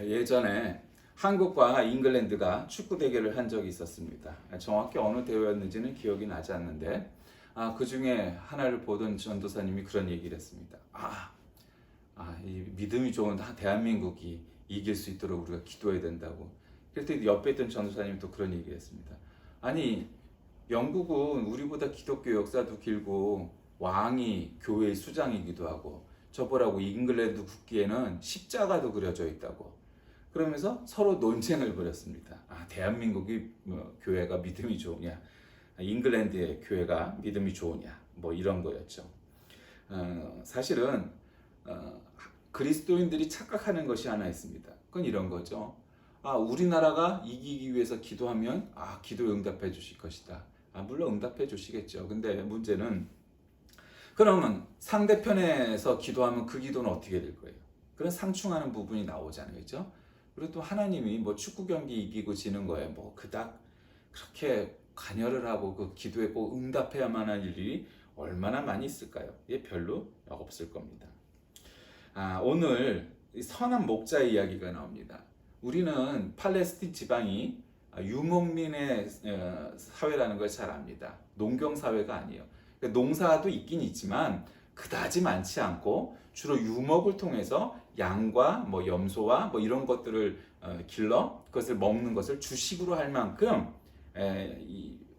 예전에 한국과 잉글랜드가 축구 대결을 한 적이 있었습니다. 정확히 어느 대회였는지는 기억이 나지 않는데 아, 그 중에 하나를 보던 전도사님이 그런 얘기를 했습니다. 아, 아, 이 믿음이 좋은 대한민국이 이길 수 있도록 우리가 기도해야 된다고. 그랬더니 옆에 있던 전도사님이 또 그런 얘기를 했습니다. 아니, 영국은 우리보다 기독교 역사도 길고 왕이 교회의 수장이기도 하고 저보라고 잉글랜드 국기에는 십자가도 그려져 있다고. 그러면서 서로 논쟁을 벌였습니다. 아, 대한민국이 뭐, 교회가 믿음이 좋으냐, 아, 잉글랜드의 교회가 믿음이 좋으냐, 뭐 이런 거였죠. 어, 사실은 어, 그리스도인들이 착각하는 것이 하나 있습니다. 그건 이런 거죠. 아, 우리나라가 이기기 위해서 기도하면 아, 기도 응답해 주실 것이다. 아, 물론 응답해 주시겠죠. 근데 문제는 그러면 상대편에서 기도하면 그 기도는 어떻게 될 거예요? 그런 상충하는 부분이 나오잖아요. 그죠? 그리고 또 하나님이 뭐 축구 경기 이기고 지는 거에 뭐 그닥 그렇게 관여를 하고 그 기도에 꼭 응답해야만 할 일이 얼마나 많이 있을까요? 이게 별로 없을 겁니다. 아, 오늘 이 선한 목자의 이야기가 나옵니다. 우리는 팔레스틴 지방이 유목민의 어, 사회라는 걸 잘 압니다. 농경 사회가 아니에요. 농사도 있긴 있지만 그다지 많지 않고 주로 유목을 통해서 양과 뭐 염소와 뭐 이런 것들을 어, 길러 그것을 먹는 것을 주식으로 할 만큼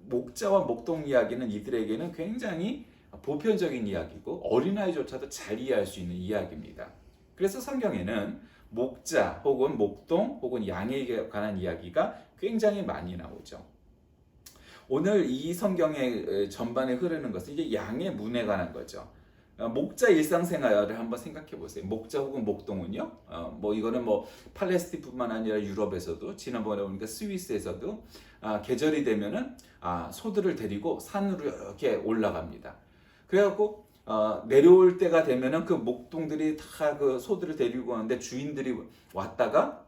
목자와 목동 이야기는 이들에게는 굉장히 보편적인 이야기고 어린아이조차도 잘 이해할 수 있는 이야기입니다. 그래서 성경에는 목자 혹은 목동 혹은 양에 관한 이야기가 굉장히 많이 나오죠. 오늘 이 성경의 전반에 흐르는 것은 이제 양의 문에 관한 거죠. 어, 목자 일상생활을 한번 생각해 보세요. 목자 혹은 목동은요. 어, 뭐 이거는 뭐 팔레스틴뿐만 아니라 유럽에서도 지난번에 보니까 스위스에서도 아, 계절이 되면은 아, 소들을 데리고 산으로 이렇게 올라갑니다. 그래갖고 어, 내려올 때가 되면은 그 목동들이 다 그 소들을 데리고 가는데 주인들이 왔다가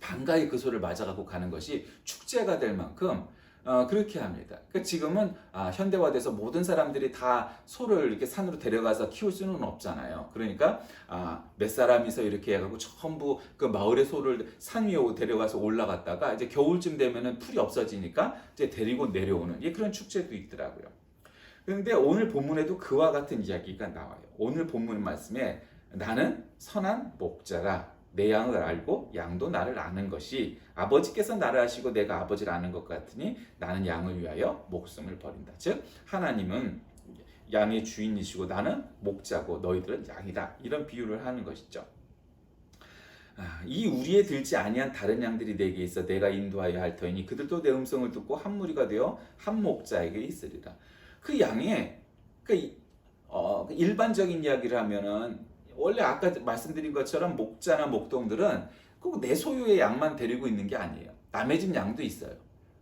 반가이 그 소를 맞아갖고 가는 것이 축제가 될 만큼 어, 그렇게 합니다. 그러니까 지금은 아, 현대화돼서 모든 사람들이 다 소를 이렇게 산으로 데려가서 키울 수는 없잖아요. 그러니까 아, 몇 사람이서 이렇게 해가지고 전부 그 마을의 소를 산 위에 데려가서 올라갔다가 이제 겨울쯤 되면은 풀이 없어지니까 이제 데리고 내려오는 예, 그런 축제도 있더라고요. 그런데 오늘 본문에도 그와 같은 이야기가 나와요. 오늘 본문 말씀에 나는 선한 목자라 내 양을 알고 양도 나를 아는 것이 아버지께서 나를 아시고 내가 아버지를 아는 것 같으니 나는 양을 위하여 목숨을 버린다. 즉 하나님은 양의 주인이시고 나는 목자고 너희들은 양이다. 이런 비유를 하는 것이죠. 아, 이 우리에 들지 아니한 다른 양들이 내게 있어 내가 인도하여 할 터이니 그들도 내 음성을 듣고 한 무리가 되어 한 목자에게 있으리라. 그 양의 그 어, 일반적인 이야기를 하면은 원래 아까 말씀드린 것처럼 목자나 목동들은 꼭 내 소유의 양만 데리고 있는 게 아니에요. 남의 집 양도 있어요.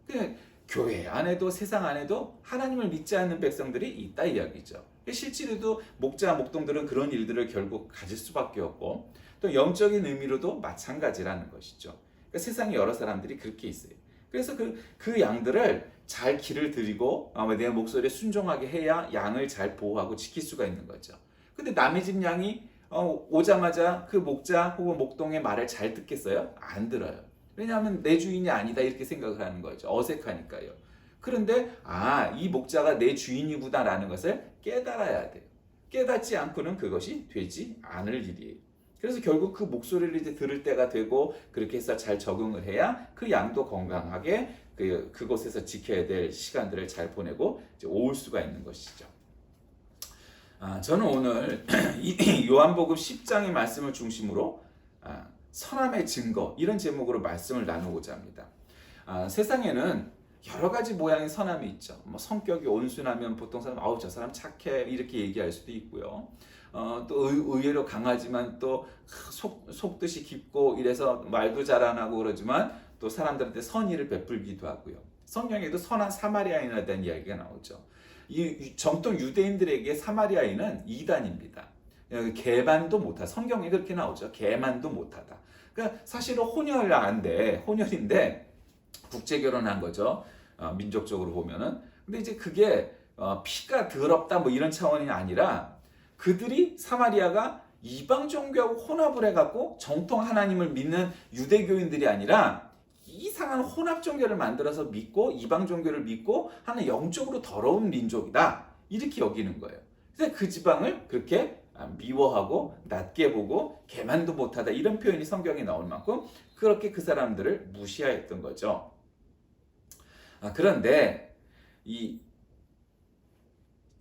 그 교회 안에도 세상 안에도 하나님을 믿지 않는 백성들이 있다 이야기죠. 실제로도 목자 목동들은 그런 일들을 결국 가질 수밖에 없고 또 영적인 의미로도 마찬가지라는 것이죠. 그러니까 세상에 여러 사람들이 그렇게 있어요. 그래서 그, 그 양들을 잘 길을 들이고 아마 내 목소리에 순종하게 해야 양을 잘 보호하고 지킬 수가 있는 거죠. 근데 남의 집 양이 어, 오자마자 그 목자 혹은 목동의 말을 잘 듣겠어요? 안 들어요. 왜냐하면 내 주인이 아니다 이렇게 생각을 하는 거죠. 어색하니까요. 그런데 아, 이 목자가 내 주인이구나라는 것을 깨달아야 돼요. 깨닫지 않고는 그것이 되지 않을 일이에요. 그래서 결국 그 목소리를 이제 들을 때가 되고 그렇게 해서 잘 적응을 해야 그 양도 건강하게 그 그곳에서 지켜야 될 시간들을 잘 보내고 이제 올 수가 있는 것이죠. 아, 저는 오늘 이 요한복음 10장의 말씀을 중심으로 아, 선함의 증거 이런 제목으로 말씀을 나누고자 합니다. 아, 세상에는 여러 가지 모양의 선함이 있죠. 뭐 성격이 온순하면 보통 사람 아우 저 사람 착해 이렇게 얘기할 수도 있고요. 어, 또 의, 의외로 강하지만 또 속, 속뜻이 깊고 이래서 말도 잘 안 하고 그러지만 또 사람들한테 선의를 베풀기도 하고요. 성경에도 선한 사마리아인에 대한 이야기가 나오죠. 이 정통 유대인들에게 사마리아인은 이단입니다. 개만도 못하다. 성경에 그렇게 나오죠. 개만도 못하다. 그러니까 사실은 혼혈한데 혼혈인데 국제 결혼한 거죠. 어, 민족적으로 보면은. 근데 이제 그게 어, 피가 더럽다 뭐 이런 차원이 아니라 그들이 사마리아가 이방 종교하고 혼합을 해갖고 정통 하나님을 믿는 유대교인들이 아니라 이상한 혼합 종교를 만들어서 믿고 이방 종교를 믿고 하는 영적으로 더러운 민족이다 이렇게 여기는 거예요. 그래서 그 지방을 그렇게 미워하고 낮게 보고 개만도 못하다 이런 표현이 성경에 나올 만큼 그렇게 그 사람들을 무시하였던 거죠. 아, 그런데 이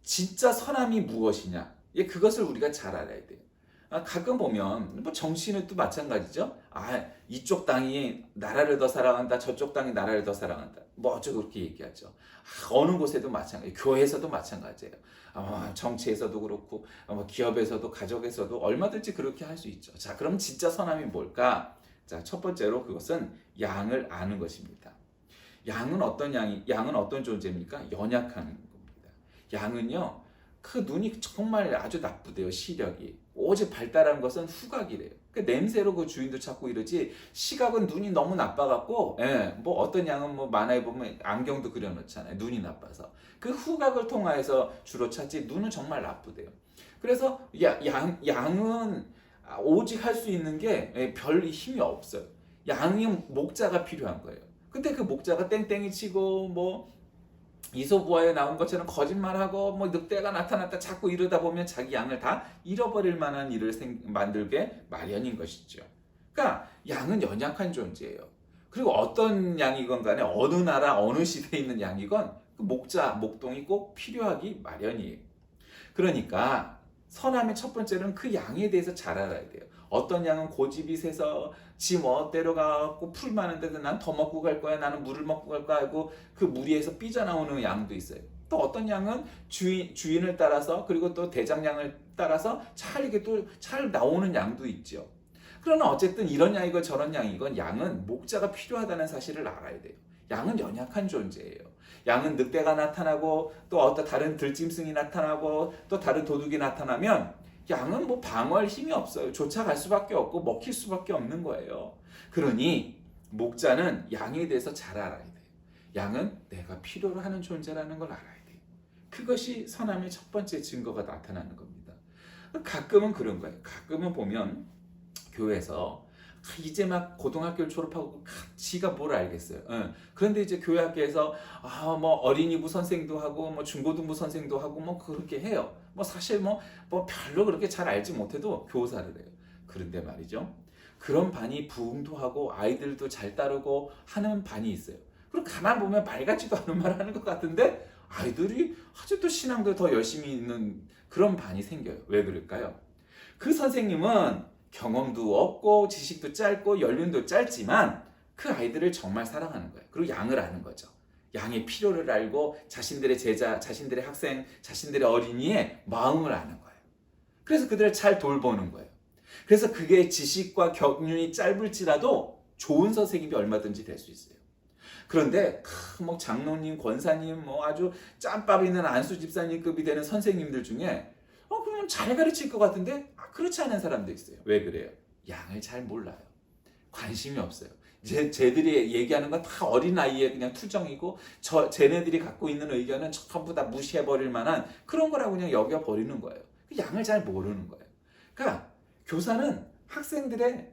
진짜 선함이 무엇이냐? 예, 그것을 우리가 잘 알아야 돼요. 아, 가끔 보면 뭐 정치는 또 마찬가지죠. 아 이쪽 당이 나라를 더 사랑한다, 저쪽 당이 나라를 더 사랑한다. 뭐 어쩌고 그렇게 얘기하죠. 아, 어느 곳에도 마찬가지, 교회에서도 마찬가지예요. 아, 정치에서도 그렇고 아, 뭐 기업에서도 가족에서도 얼마든지 그렇게 할 수 있죠. 자, 그럼 진짜 선함이 뭘까? 자, 첫 번째로 그것은 양을 아는 것입니다. 양은 어떤 양이 양은 어떤 존재입니까? 연약한 겁니다. 양은요. 그 눈이 정말 아주 나쁘대요. 시력이. 오직 발달한 것은 후각이래요. 그 냄새로 그 주인도 찾고 이러지 시각은 눈이 너무 나빠갖고 예, 뭐 어떤 양은 뭐 만화에 보면 안경도 그려놓잖아요. 눈이 나빠서 그 후각을 통하여서 주로 찾지 눈은 정말 나쁘대요. 그래서 야, 양 양은 오직 할 수 있는 게 별 힘이 없어요. 양이 목자가 필요한 거예요. 근데 그 목자가 땡땡이 치고 뭐 이소부화에 나온 것처럼 거짓말하고 뭐 늑대가 나타났다 자꾸 이러다 보면 자기 양을 다 잃어버릴 만한 일을 생, 만들게 마련인 것이죠. 그러니까 양은 연약한 존재예요. 그리고 어떤 양이건 간에 어느 나라 어느 시대에 있는 양이건 그 목자 목동이 꼭 필요하기 마련이에요. 그러니까 선함의 첫 번째는 그 양에 대해서 잘 알아야 돼요. 어떤 양은 고집이 세서 지 멋대로 가고 풀 많은데도 난더 먹고 갈 거야 나는 물을 먹고 갈 거야 하고 그 무리에서 삐져나오는 양도 있어요. 또 어떤 양은 주인, 주인을 따라서 그리고 또 대장양을 따라서 잘 이게 또 잘 나오는 양도 있죠. 그러나 어쨌든 이런 양이건 저런 양이건 양은 목자가 필요하다는 사실을 알아야 돼요. 양은 연약한 존재예요. 양은 늑대가 나타나고 또 어떤 다른 들짐승이 나타나고 또 다른 도둑이 나타나면 양은 뭐 방어할 힘이 없어요. 쫓아갈 수밖에 없고 먹힐 수밖에 없는 거예요. 그러니 목자는 양에 대해서 잘 알아야 돼요. 양은 내가 필요로 하는 존재라는 걸 알아야 돼요. 그것이 선함의 첫 번째 증거가 나타나는 겁니다. 가끔은 그런 거예요. 가끔은 보면 교회에서 이제 막 고등학교를 졸업하고 지가 뭘 알겠어요. 응. 그런데 이제 교회 학교에서 아 뭐 어린이부 선생도 하고 뭐 중고등부 선생도 하고 뭐 그렇게 해요. 뭐 사실 뭐, 뭐 별로 그렇게 잘 알지 못해도 교사를 해요. 그런데 말이죠. 그런 반이 부흥도 하고 아이들도 잘 따르고 하는 반이 있어요. 그리고 가만 보면 말 같지도 않은 말 하는 것 같은데 아이들이 아직도 신앙도 더 열심히 있는 그런 반이 생겨요. 왜 그럴까요? 그 선생님은 경험도 없고 지식도 짧고 연륜도 짧지만 그 아이들을 정말 사랑하는 거예요. 그리고 양을 아는 거죠. 양의 필요를 알고 자신들의 제자, 자신들의 학생, 자신들의 어린이의 마음을 아는 거예요. 그래서 그들을 잘 돌보는 거예요. 그래서 그게 지식과 경륜이 짧을지라도 좋은 선생님이 얼마든지 될 수 있어요. 그런데 뭐 장로님, 권사님, 뭐 아주 짬밥 있는 안수 집사님급이 되는 선생님들 중에 어 그러면 잘 가르칠 것 같은데 아, 그렇지 않은 사람도 있어요. 왜 그래요? 양을 잘 몰라요. 관심이 없어요. 제, 쟤들이 얘기하는 건 다 어린 아이의 그냥 투정이고 저 쟤네들이 갖고 있는 의견은 전부 다 무시해 버릴 만한 그런 거라고 그냥 여겨 버리는 거예요. 그 양을 잘 모르는 거예요. 그러니까 교사는 학생들의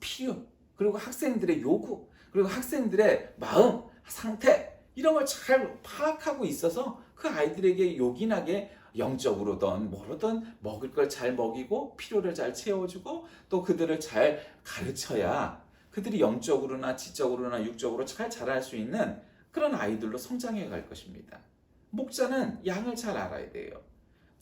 필요 그리고 학생들의 요구 그리고 학생들의 마음 상태 이런 걸 잘 파악하고 있어서 그 아이들에게 요긴하게 영적으로든 뭐로든 먹을 걸 잘 먹이고 필요를 잘 채워주고 또 그들을 잘 가르쳐야 그들이 영적으로나 지적으로나 육적으로 잘 자랄 수 있는 그런 아이들로 성장해 갈 것입니다. 목자는 양을 잘 알아야 돼요.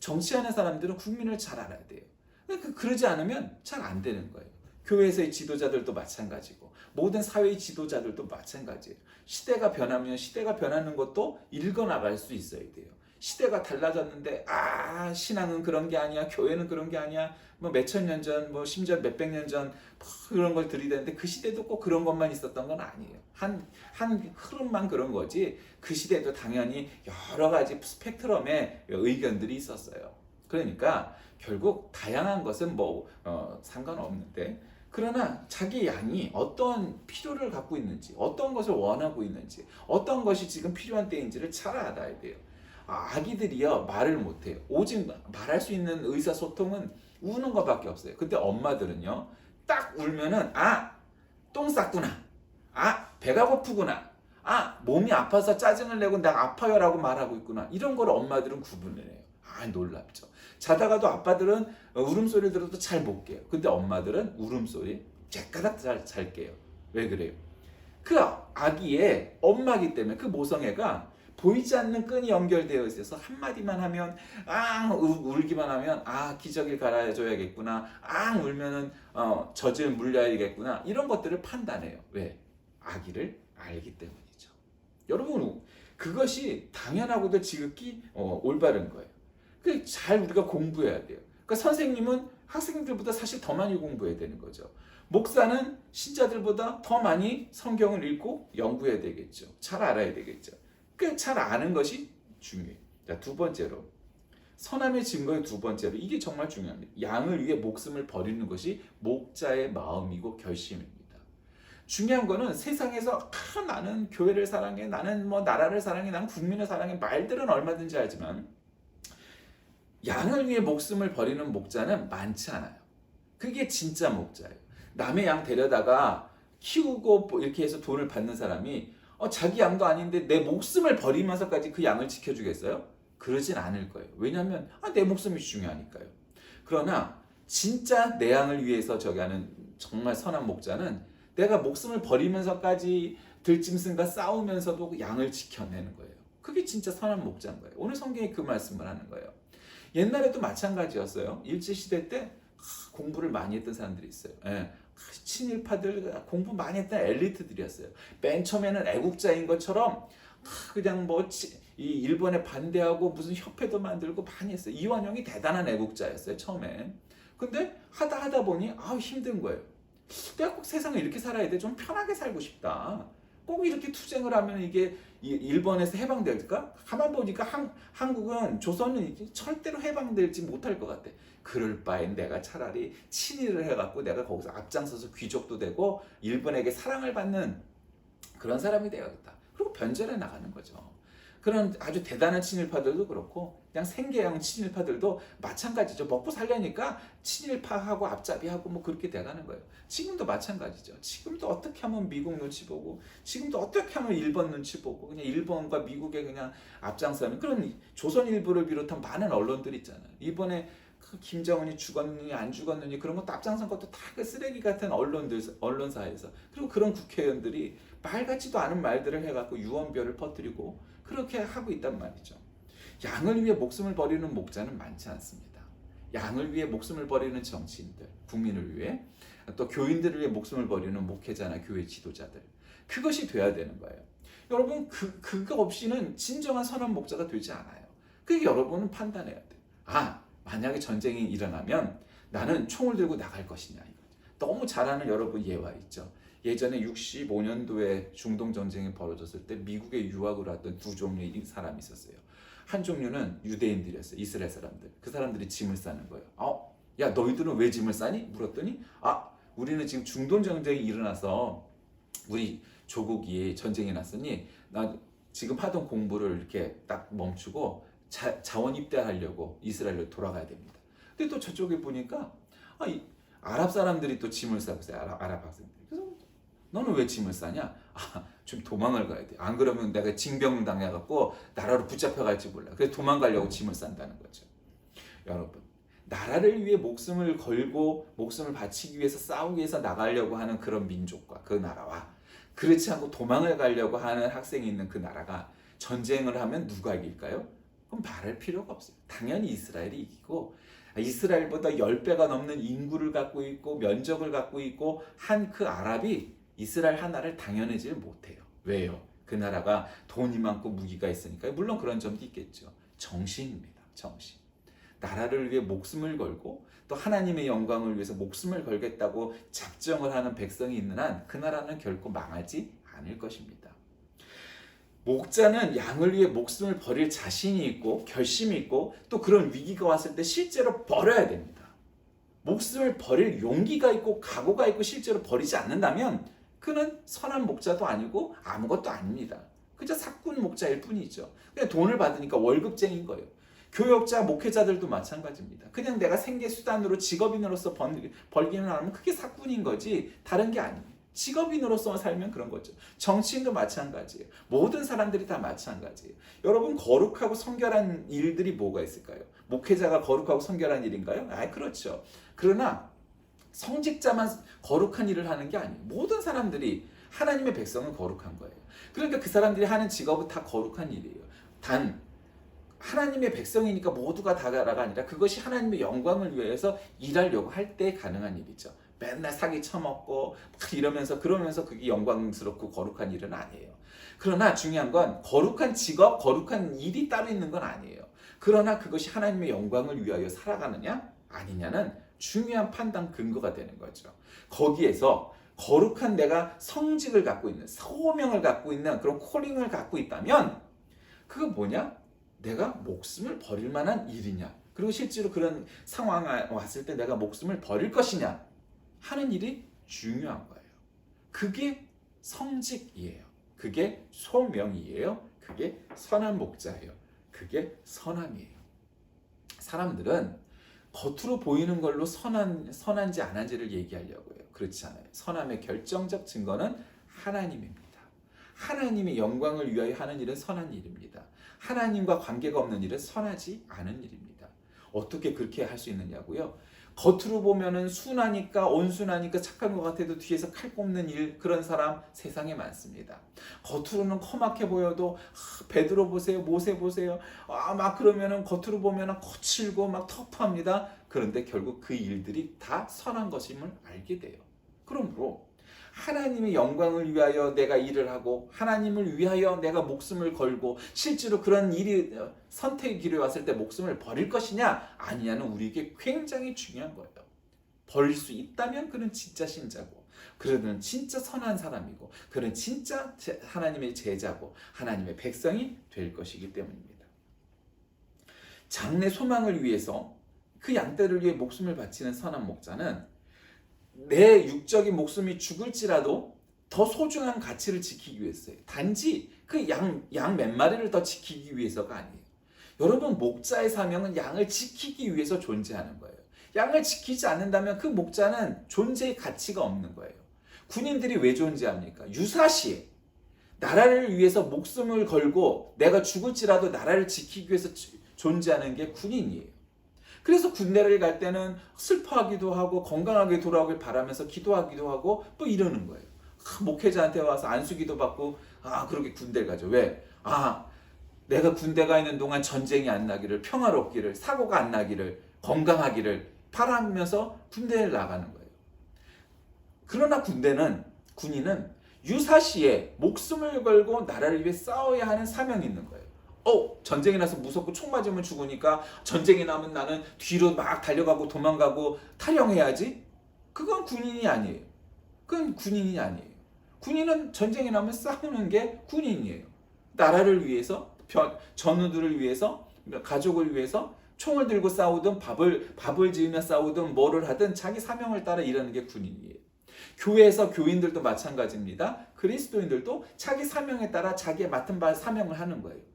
정치하는 사람들은 국민을 잘 알아야 돼요. 그, 그러지 않으면 잘 안 되는 거예요. 교회에서의 지도자들도 마찬가지고 모든 사회의 지도자들도 마찬가지예요. 시대가 변하면 시대가 변하는 것도 읽어나갈 수 있어야 돼요. 시대가 달라졌는데 아 신앙은 그런 게 아니야 교회는 그런 게 아니야 뭐 몇천 년 전 뭐 심지어 몇백 년전 뭐 그런 걸 들이대는데 그 시대도 꼭 그런 것만 있었던 건 아니에요. 한한 흐름만 그런 거지 그 시대도 당연히 여러 가지 스펙트럼의 의견들이 있었어요. 그러니까 결국 다양한 것은 뭐 어, 상관없는데 그러나 자기 양이 어떤 필요를 갖고 있는지 어떤 것을 원하고 있는지 어떤 것이 지금 필요한 때인지를 잘 알아야 돼요 아, 아기들이요 말을 못해요. 오직 말할 수 있는 의사소통은 우는 것밖에 없어요. 근데 엄마들은요, 딱 울면은 아, 똥 쌌구나. 아, 배가 고프구나. 아, 몸이 아파서 짜증을 내고 나 아파요라고 말하고 있구나. 이런 걸 엄마들은 구분을 해요. 아, 놀랍죠. 자다가도 아빠들은 울음소리 들어도 잘 못 깨요. 근데 엄마들은 울음소리 째까닥 잘, 잘 깨요. 왜 그래요? 그 아기의 엄마기 때문에 그 모성애가 보이지 않는 끈이 연결되어 있어서 한마디만 하면 앙 우- 울기만 하면 아 기저귀 갈아줘야겠구나. 앙 울면은 어, 젖을 물려야겠구나. 이런 것들을 판단해요. 왜? 아기를 알기 때문이죠. 여러분 그것이 당연하고도 지극히 어, 올바른 거예요. 그잘 우리가 공부해야 돼요. 그러니까 선생님은 학생들보다 사실 더 많이 공부해야 되는 거죠. 목사는 신자들보다 더 많이 성경을 읽고 연구해야 되겠죠. 잘 알아야 되겠죠 그잘 아는 것이 중요해요. 자, 두 번째로 선함의 증거의 두 번째로 이게 정말 중요합니다. 양을 위해 목숨을 버리는 것이 목자의 마음이고 결심입니다. 중요한 거는 세상에서 아, 나는 교회를 사랑해, 나는 뭐 나라를 사랑해, 나는 국민을 사랑해 말들은 얼마든지 하지만 양을 위해 목숨을 버리는 목자는 많지 않아요. 그게 진짜 목자예요. 남의 양 데려다가 키우고 뭐 이렇게 해서 돈을 받는 사람이 어, 자기 양도 아닌데 내 목숨을 버리면서까지 그 양을 지켜주겠어요? 그러진 않을 거예요. 왜냐하면 아, 내 목숨이 중요하니까요. 그러나 진짜 내 양을 위해서 저기 하는 정말 선한 목자는 내가 목숨을 버리면서까지 들짐승과 싸우면서도 그 양을 지켜내는 거예요. 그게 진짜 선한 목자인 거예요. 오늘 성경이 그 말씀을 하는 거예요. 옛날에도 마찬가지였어요. 일제시대 때 하, 공부를 많이 했던 사람들이 있어요. 예. 친일파들 공부 많이 했던 엘리트들이었어요. 맨 처음에는 애국자인 것처럼 그냥 뭐 이 일본에 반대하고 무슨 협회도 만들고 많이 했어요. 이완용이 대단한 애국자였어요 처음에. 근데 하다 하다 보니 아 힘든 거예요. 내가 꼭 세상을 이렇게 살아야 돼. 좀 편하게 살고 싶다. 꼭 이렇게 투쟁을 하면 이게 일본에서 해방될까? 가만 보니까 한, 한국은 조선은 절대로 해방될지 못할 것 같아. 그럴 바엔 내가 차라리 친일을 해갖고 내가 거기서 앞장서서 귀족도 되고 일본에게 사랑을 받는 그런 사람이 되어야겠다. 그리고 변절해 나가는 거죠. 그런 아주 대단한 친일파들도 그렇고 그냥 생계형 친일파들도 마찬가지죠. 먹고 살려니까 친일파하고 앞잡이하고 뭐 그렇게 돼가는 거예요. 지금도 마찬가지죠. 지금도 어떻게 하면 미국 눈치 보고 지금도 어떻게 하면 일본 눈치 보고 그냥 일본과 미국에 그냥 앞장서는 그런 조선 일보를 비롯한 많은 언론들 있잖아요. 이번에 그 김정은이 죽었느니 안 죽었느니 그런 것도 앞장선 것도 다 그 쓰레기 같은 언론들 언론사에서 그리고 그런 국회의원들이 말 같지도 않은 말들을 해갖고 유언별을 퍼뜨리고 그렇게 하고 있단 말이죠. 양을 위해 목숨을 버리는 목자는 많지 않습니다. 양을 위해 목숨을 버리는 정치인들, 국민을 위해 또 교인들을 위해 목숨을 버리는 목회자나 교회 지도자들 그것이 돼야 되는 거예요. 여러분 그 그거 없이는 진정한 선한 목자가 되지 않아요. 그게 여러분은 판단해야 돼. 아 만약에 전쟁이 일어나면 나는 총을 들고 나갈 것이냐 이거. 너무 잘 아는 여러분 예화 있죠. 예전에 65년도에 중동 전쟁이 벌어졌을 때 미국에 유학을 왔던 두 종류의 사람이 있었어요. 한 종류는 유대인들이었어요. 이스라엘 사람들. 그 사람들이 짐을 싸는 거예요. 어, 야 너희들은 왜 짐을 싸니? 물었더니 아 우리는 지금 중동 전쟁이 일어나서 우리 조국이 전쟁이 났으니 나 지금 하던 공부를 이렇게 딱 멈추고 자, 자원 입대하려고 이스라엘로 돌아가야 됩니다. 근데 또 저쪽에 보니까 아, 이, 아랍 사람들이 또 짐을 싸고 있어요. 아랍, 아랍 학생들. 너는 왜 짐을 싸냐? 아, 좀 도망을 가야 돼. 안 그러면 내가 징병 당해갖고 나라로 붙잡혀 갈지 몰라. 그래서 도망가려고 짐을 싼다는 거죠. 여러분, 나라를 위해 목숨을 걸고 목숨을 바치기 위해서 싸우기 위해서 나가려고 하는 그런 민족과 그 나라와 그렇지 않고 도망을 가려고 하는 학생이 있는 그 나라가 전쟁을 하면 누가 이길까요? 그럼 말할 필요가 없어요. 당연히 이스라엘이 이기고 이스라엘보다 10배가 넘는 인구를 갖고 있고 면적을 갖고 있고 한 그 아랍이 이스라엘 하나를 당연하지 못해요. 왜요? 그 나라가 돈이 많고 무기가 있으니까요. 물론 그런 점도 있겠죠. 정신입니다. 정신. 나라를 위해 목숨을 걸고 또 하나님의 영광을 위해서 목숨을 걸겠다고 작정을 하는 백성이 있는 한 그 나라는 결코 망하지 않을 것입니다. 목자는 양을 위해 목숨을 버릴 자신이 있고 결심이 있고 또 그런 위기가 왔을 때 실제로 버려야 됩니다. 목숨을 버릴 용기가 있고 각오가 있고 실제로 버리지 않는다면 그는 선한 목자도 아니고 아무것도 아닙니다. 그저 사꾼 목자일 뿐이죠. 그냥 돈을 받으니까 월급쟁인 거예요. 교역자, 목회자들도 마찬가지입니다. 그냥 내가 생계 수단으로 직업인으로서 번, 벌기는 하면 그게 사꾼인 거지 다른 게 아니에요. 직업인으로서 살면 그런 거죠. 정치인도 마찬가지예요. 모든 사람들이 다 마찬가지예요. 여러분 거룩하고 성결한 일들이 뭐가 있을까요? 목회자가 거룩하고 성결한 일인가요? 아, 그렇죠. 그러나 성직자만 거룩한 일을 하는 게 아니에요. 모든 사람들이 하나님의 백성은 거룩한 거예요. 그러니까 그 사람들이 하는 직업은 다 거룩한 일이에요. 단 하나님의 백성이니까 모두가 다가 아니라 그것이 하나님의 영광을 위해서 일하려고 할 때 가능한 일이죠. 맨날 사기 쳐먹고 막 이러면서 그러면서 그게 영광스럽고 거룩한 일은 아니에요. 그러나 중요한 건 거룩한 직업, 거룩한 일이 따로 있는 건 아니에요. 그러나 그것이 하나님의 영광을 위하여 살아가느냐 아니냐는 중요한 판단 근거가 되는 거죠. 거기에서 거룩한 내가 성직을 갖고 있는 소명을 갖고 있는 그런 콜링을 갖고 있다면 그건 뭐냐? 내가 목숨을 버릴 만한 일이냐? 그리고 실제로 그런 상황 왔을 때 내가 목숨을 버릴 것이냐? 하는 일이 중요한 거예요. 그게 성직이에요. 그게 소명이에요. 그게 선한 목자예요. 그게 선함이에요. 사람들은 겉으로 보이는 걸로 선한 선한지 안 한지를 얘기하려고 해요. 그렇지 않아요. 선함의 결정적 증거는 하나님입니다. 하나님의 영광을 위하여 하는 일은 선한 일입니다. 하나님과 관계가 없는 일은 선하지 않은 일입니다. 어떻게 그렇게 할 수 있느냐고요? 겉으로 보면은 순하니까 온순하니까 착한 것 같아도 뒤에서 칼 꼽는 일 그런 사람 세상에 많습니다. 겉으로는 험악해 보여도 아, 베드로 보세요, 모세 보세요. 아 막 그러면은 겉으로 보면은 거칠고 막 터프합니다. 그런데 결국 그 일들이 다 선한 것임을 알게 돼요. 그러므로 하나님의 영광을 위하여 내가 일을 하고 하나님을 위하여 내가 목숨을 걸고 실제로 그런 일이 어, 선택의 길에 왔을 때 목숨을 버릴 것이냐 아니냐는 우리에게 굉장히 중요한 거예요. 버릴 수 있다면 그는 진짜 신자고 그는 진짜 선한 사람이고 그는 진짜 하나님의 제자고 하나님의 백성이 될 것이기 때문입니다. 장래 소망을 위해서 그 양떼를 위해 목숨을 바치는 선한 목자는 내 육적인 목숨이 죽을지라도 더 소중한 가치를 지키기 위해서요. 단지 그 양 양 몇 마리를 더 지키기 위해서가 아니에요. 여러분 목자의 사명은 양을 지키기 위해서 존재하는 거예요. 양을 지키지 않는다면 그 목자는 존재의 가치가 없는 거예요. 군인들이 왜 존재합니까? 유사시에 나라를 위해서 목숨을 걸고 내가 죽을지라도 나라를 지키기 위해서 존재하는 게 군인이에요. 그래서 군대를 갈 때는 슬퍼하기도 하고 건강하게 돌아오길 바라면서 기도하기도 하고 또 이러는 거예요. 아, 목회자한테 와서 안수기도 받고 아 그렇게 군대를 가죠. 왜? 아 내가 군대 가 있는 동안 전쟁이 안 나기를 평화롭기를 사고가 안 나기를 건강하기를 바라면서 군대를 나가는 거예요. 그러나 군대는 군인은 유사시에 목숨을 걸고 나라를 위해 싸워야 하는 사명이 있는 거예요. 어 전쟁이 나서 무섭고 총 맞으면 죽으니까 전쟁이 나면 나는 뒤로 막 달려가고 도망가고 탈영해야지. 그건 군인이 아니에요. 그건 군인이 아니에요. 군인은 전쟁이 나면 싸우는 게 군인이에요. 나라를 위해서 전우들을 위해서 가족을 위해서 총을 들고 싸우든 밥을 밥을 지으며 싸우든 뭐를 하든 자기 사명을 따라 일하는 게 군인이에요. 교회에서 교인들도 마찬가지입니다. 그리스도인들도 자기 사명에 따라 자기의 맡은 바 사명을 하는 거예요.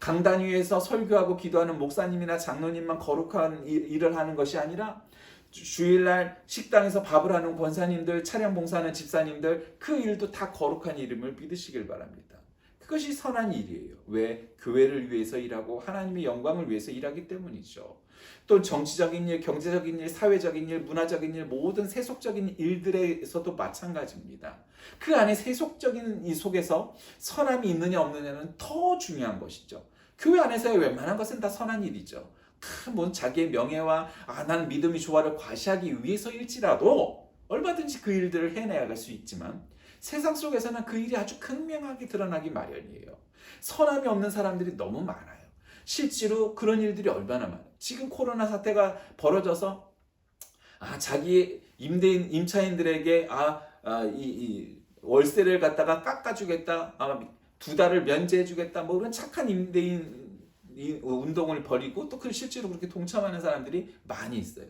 강단 위에서 설교하고 기도하는 목사님이나 장로님만 거룩한 일 을 하는 것이 아니라 주일날 식당에서 밥을 하는 권사님들, 차량 봉사하는 집사님들 그 일도 다 거룩한 이름을 믿으시길 바랍니다. 그것이 선한 일이에요. 왜? 교회를 위해서 일하고 하나님의 영광을 위해서 일하기 때문이죠. 또 정치적인 일, 경제적인 일, 사회적인 일, 문화적인 일, 모든 세속적인 일들에서도 마찬가지입니다. 그 안에 세속적인 이 속에서 선함이 있느냐 없느냐는 더 중요한 것이죠. 교회 안에서의 웬만한 것은 다 선한 일이죠. 뭐 자기의 명예와 아 나는 믿음이 좋아를 과시하기 위해서일지라도 얼마든지 그 일들을 해내야 할 수 있지만 세상 속에서는 그 일이 아주 극명하게 드러나기 마련이에요. 선함이 없는 사람들이 너무 많아요. 실제로 그런 일들이 얼마나 많아요. 지금 코로나 사태가 벌어져서 아 자기 임대인 임차인들에게 아이 아, 이 월세를 갖다가 깎아주겠다, 아, 두 달을 면제해주겠다, 뭐 그런 착한 임대인 운동을 벌이고 또 그 실제로 그렇게 동참하는 사람들이 많이 있어요.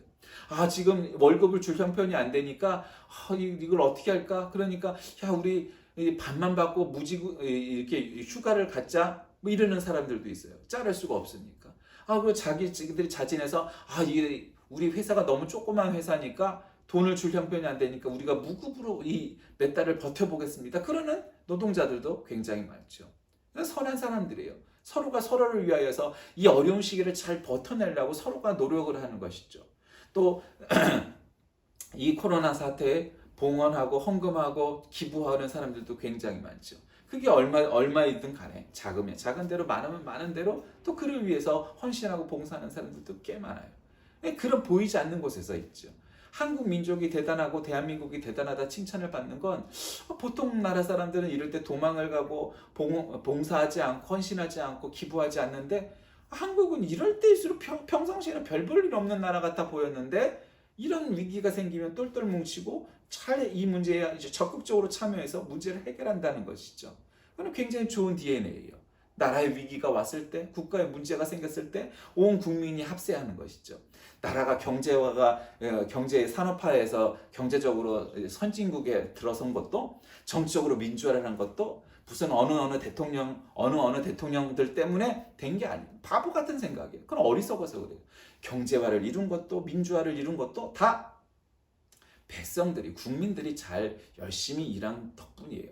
아 지금 월급을 줄 형편이 안 되니까 아, 이걸 어떻게 할까? 그러니까 야 우리 반만 받고 무지 이렇게 휴가를 갖자 뭐 이러는 사람들도 있어요. 자를 수가 없으니까. 아, 그리고 자기 들이 자진해서 아, 이게 우리 회사가 너무 조그만 회사니까 돈을 줄 형편이 안 되니까 우리가 무급으로 이 몇 달을 버텨보겠습니다. 그러는 노동자들도 굉장히 많죠. 선한 사람들이에요. 서로가 서로를 위하여서 이 어려운 시기를 잘 버텨내려고 서로가 노력을 하는 것이죠. 또 이 코로나 사태에 봉헌하고 헌금하고 기부하는 사람들도 굉장히 많죠. 그게 얼마 얼마이든 간에 작으면 작은 대로 많으면 많은 대로 또 그를 위해서 헌신하고 봉사하는 사람들도 꽤 많아요. 네, 그런 보이지 않는 곳에서 있죠. 한국 민족이 대단하고 대한민국이 대단하다 칭찬을 받는 건 보통 나라 사람들은 이럴 때 도망을 가고 봉, 봉사하지 않고 헌신하지 않고 기부하지 않는데 한국은 이럴 때일수록 평, 평상시에는 별 볼 일 없는 나라 같아 보였는데 이런 위기가 생기면 똘똘 뭉치고 잘 이 문제에 적극적으로 참여해서 문제를 해결한다는 것이죠. 그건 굉장히 좋은 DNA예요. 나라의 위기가 왔을 때, 국가의 문제가 생겼을 때 온 국민이 합세하는 것이죠. 나라가 경제화가 어, 경제 산업화에서 경제적으로 선진국에 들어선 것도 정치적으로 민주화를 한 것도 무슨 어느 어느 대통령 어느 어느 대통령들 때문에 된 게 아니에요. 바보 같은 생각이에요. 그건 어리석어서 그래요. 경제화를 이룬 것도 민주화를 이룬 것도 다 백성들이 국민들이 잘 열심히 일한 덕분이에요.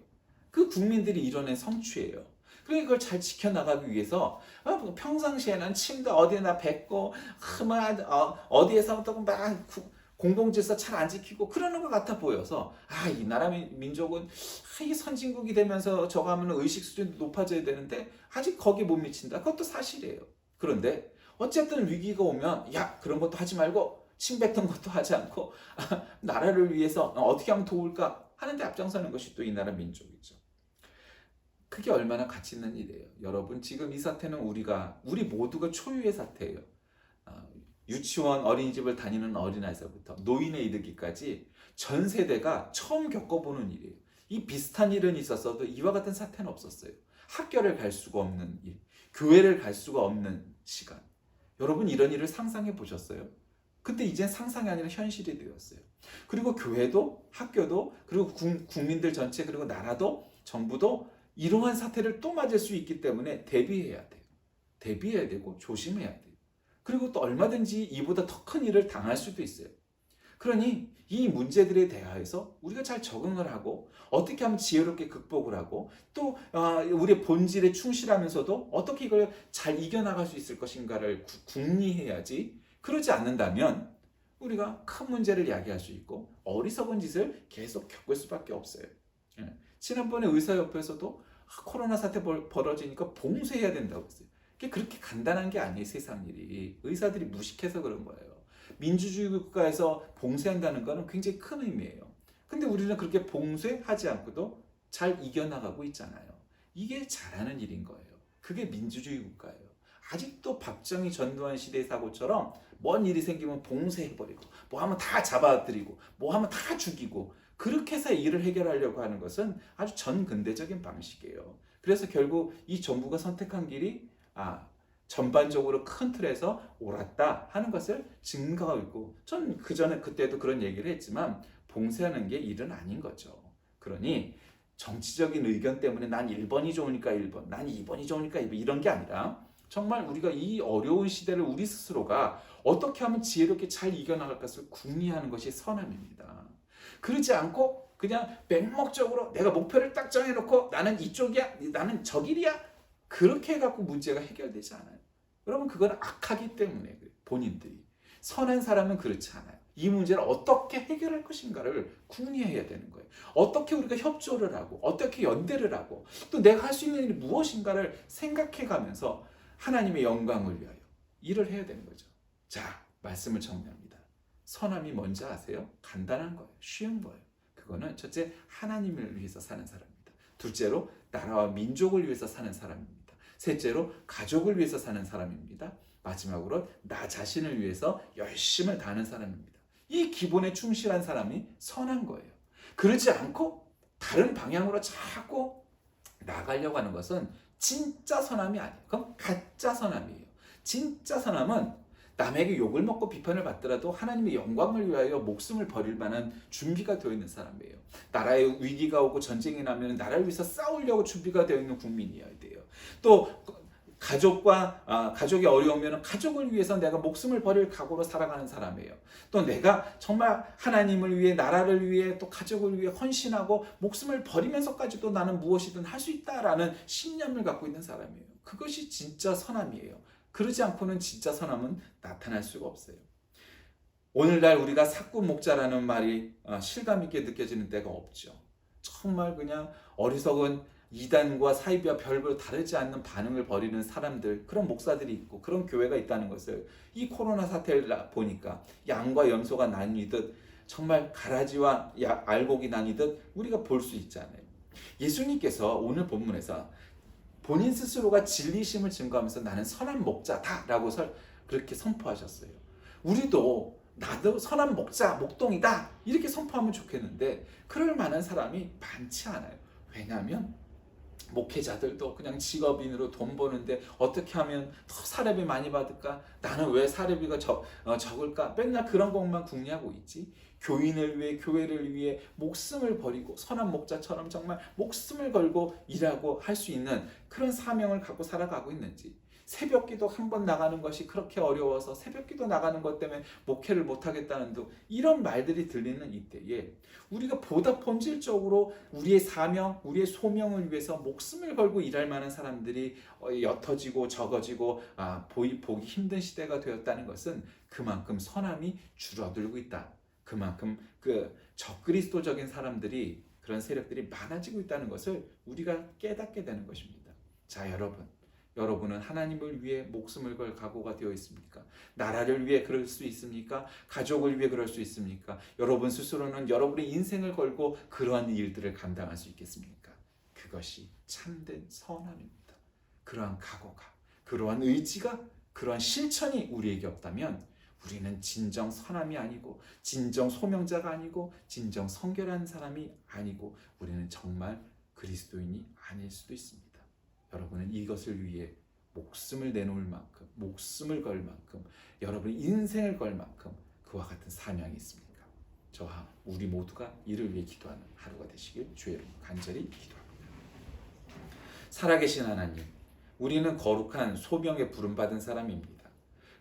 그 국민들이 이뤄낸 성취예요. 그걸 잘 지켜나가기 위해서 어, 뭐 평상시에는 침대 어디나 뱉고 막 어, 어디에서부터 막 구- 공공질서 잘 안 지키고 그러는 것 같아 보여서 아 이 나라 민- 민족은 아, 이 선진국이 되면서 저거 하면 의식 수준이 높아져야 되는데 아직 거기 못 미친다. 그것도 사실이에요. 그런데 어쨌든 위기가 오면 야 그런 것도 하지 말고 침 뱉은 것도 하지 않고 아, 나라를 위해서 어떻게 하면 도울까 하는데 앞장서는 것이 또 이 나라 민족이죠 그게 얼마나 가치 있는 일이에요. 여러분 지금 이 사태는 우리가 우리 모두가 초유의 사태예요. 아, 유치원 어린이집을 다니는 어린아이서부터 노인에 이르기까지 전 세대가 처음 겪어보는 일이에요. 이 비슷한 일은 있었어도 이와 같은 사태는 없었어요. 학교를 갈 수가 없는 일, 교회를 갈 수가 없는 시간. 여러분 이런 일을 상상해 보셨어요? 근데 이제 상상이 아니라 현실이 되었어요. 그리고 교회도 학교도 그리고 국- 국민들 전체 그리고 나라도 정부도 이러한 사태를 또 맞을 수 있기 때문에 대비해야 돼요. 대비해야 되고 조심해야 돼요. 그리고 또 얼마든지 이보다 더 큰 일을 당할 수도 있어요. 그러니 이 문제들에 대하여서 우리가 잘 적응을 하고 어떻게 하면 지혜롭게 극복을 하고 또 아, 우리의 본질에 충실하면서도 어떻게 이걸 잘 이겨나갈 수 있을 것인가를 구- 궁리해야지 그러지 않는다면 우리가 큰 문제를 야기할 수 있고 어리석은 짓을 계속 겪을 수밖에 없어요. 예. 지난번에 의사협회에서도 아, 코로나 사태 벌- 벌어지니까 봉쇄해야 된다고 했어요. 그게 그렇게 간단한 게 아니에요, 세상 일이. 의사들이 무식해서 그런 거예요. 민주주의 국가에서 봉쇄한다는 거는 굉장히 큰 의미예요. 근데 우리는 그렇게 봉쇄하지 않고도 잘 이겨나가고 있잖아요. 이게 잘하는 일인 거예요. 그게 민주주의 국가예요. 아직도 박정희 전두환 시대 사고처럼 뭔 일이 생기면 봉쇄해버리고 뭐 하면 다 잡아들이고 뭐 하면 다 죽이고 그렇게 해서 일을 해결하려고 하는 것은 아주 전근대적인 방식이에요. 그래서 결국 이 정부가 선택한 길이 아 전반적으로 큰 틀에서 옳았다 하는 것을 증거하고 있고 전 그전에 그때도 그런 얘기를 했지만 봉쇄하는 게 일은 아닌 거죠. 그러니 정치적인 의견 때문에 난 1번이 좋으니까 1번, 난 2번이 좋으니까 2번 이런 게 아니라 정말 우리가 이 어려운 시대를 우리 스스로가 어떻게 하면 지혜롭게 잘 이겨나갈 것을 궁리하는 것이 선함입니다. 그러지 않고 그냥 맹목적으로 내가 목표를 딱 정해놓고 나는 이쪽이야, 나는 저 길이야 그렇게 해갖고 문제가 해결되지 않아요. 여러분 그건 악하기 때문에 그래요. 본인들이 선한 사람은 그렇지 않아요. 이 문제를 어떻게 해결할 것인가를 궁리해야 되는 거예요. 어떻게 우리가 협조를 하고 어떻게 연대를 하고 또 내가 할 수 있는 일이 무엇인가를 생각해 가면서 하나님의 영광을 위하여 일을 해야 되는 거죠. 자 말씀을 정리합니다. 선함이 뭔지 아세요? 간단한 거예요. 쉬운 거예요. 그거는 첫째 하나님을 위해서 사는 사람입니다. 둘째로 나라와 민족을 위해서 사는 사람입니다. 셋째로 가족을 위해서 사는 사람입니다. 마지막으로 나 자신을 위해서 열심을 다하는 사람입니다. 이 기본에 충실한 사람이 선한 거예요. 그러지 않고 다른 방향으로 자꾸 나가려고 하는 것은 진짜 선함이 아니에요. 그럼 가짜 선함이에요. 진짜 선함은 남에게 욕을 먹고 비판을 받더라도 하나님의 영광을 위하여 목숨을 버릴 만한 준비가 되어 있는 사람이에요. 나라에 위기가 오고 전쟁이 나면 나라를 위해서 싸우려고 준비가 되어 있는 국민이어야 돼요. 또 가족과 아, 가족이 어려우면 가족을 위해서 내가 목숨을 버릴 각오로 살아가는 사람이에요. 또 내가 정말 하나님을 위해 나라를 위해 또 가족을 위해 헌신하고 목숨을 버리면서까지도 나는 무엇이든 할 수 있다라는 신념을 갖고 있는 사람이에요. 그것이 진짜 선함이에요. 그러지 않고는 진짜 선함은 나타날 수가 없어요. 오늘날 우리가 사꾼 목자라는 말이 어, 실감 있게 느껴지는 때가 없죠. 정말 그냥 어리석은 이단과 사이비와 별별 다르지 않는 반응을 벌이는 사람들 그런 목사들이 있고 그런 교회가 있다는 것을 이 코로나 사태를 나- 보니까 양과 염소가 나뉘듯 정말 가라지와 야- 알곡이 나뉘듯 우리가 볼 수 있잖아요. 예수님께서 오늘 본문에서 본인 스스로가 진리심을 증거하면서 나는 선한 목자다라고 설- 그렇게 선포하셨어요. 우리도 나도 선한 목자, 목동이다 이렇게 선포하면 좋겠는데 그럴 만한 사람이 많지 않아요. 왜냐하면 목회자들도 그냥 직업인으로 돈 버는데 어떻게 하면 더 사례비 많이 받을까? 나는 왜 사례비가 적, 어, 적을까? 맨날 그런 것만 궁리하고 있지. 교인을 위해 교회를 위해 목숨을 버리고 선한 목자처럼 정말 목숨을 걸고 일하고 할 수 있는 그런 사명을 갖고 살아가고 있는지 새벽기도 한 번 나가는 것이 그렇게 어려워서 새벽기도 나가는 것 때문에 목회를 못 하겠다는 등 이런 말들이 들리는 이때에 우리가 보다 본질적으로 우리의 사명, 우리의 소명을 위해서 목숨을 걸고 일할 만한 사람들이 어, 옅어지고 적어지고 아, 보기 힘든 시대가 되었다는 것은 그만큼 선함이 줄어들고 있다. 그만큼 그 적그리스도적인 사람들이 그런 세력들이 많아지고 있다는 것을 우리가 깨닫게 되는 것입니다. 자, 여러분. 여러분은 하나님을 위해 목숨을 걸 각오가 되어 있습니까? 나라를 위해 그럴 수 있습니까? 가족을 위해 그럴 수 있습니까? 여러분 스스로는 여러분의 인생을 걸고 그러한 일들을 감당할 수 있겠습니까? 그것이 참된 선함입니다. 그러한 각오가, 그러한 의지가, 그러한 실천이 우리에게 없다면 우리는 진정 선함이 아니고 진정 소명자가 아니고 진정 성결한 사람이 아니고 우리는 정말 그리스도인이 아닐 수도 있습니다. 여러분은 이것을 위해 목숨을 내놓을 만큼, 목숨을 걸 만큼, 여러분의 인생을 걸 만큼 그와 같은 사명이 있습니까? 저와 우리 모두가 이를 위해 기도하는 하루가 되시길 주의 이름으로 간절히 기도합니다. 살아계신 하나님, 우리는 거룩한 소명에 부름받은 사람입니다.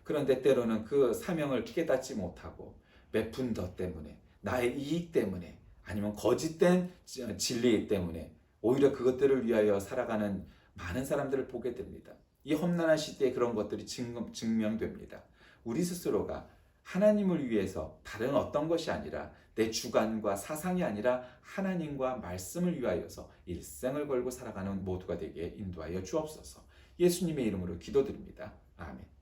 그런데 때로는 그 사명을 깨닫지 못하고 몇푼 더 때문에 나의 이익 때문에 아니면 거짓된 진리 때문에 오히려 그것들을 위하여 살아가는 많은 사람들을 보게 됩니다. 이 험난한 시대에 그런 것들이 증, 증명됩니다. 우리 스스로가 하나님을 위해서 다른 어떤 것이 아니라 내 주관과 사상이 아니라 하나님과 말씀을 위하여서 일생을 걸고 살아가는 모두가 되게 인도하여 주옵소서. 예수님의 이름으로 기도드립니다. 아멘.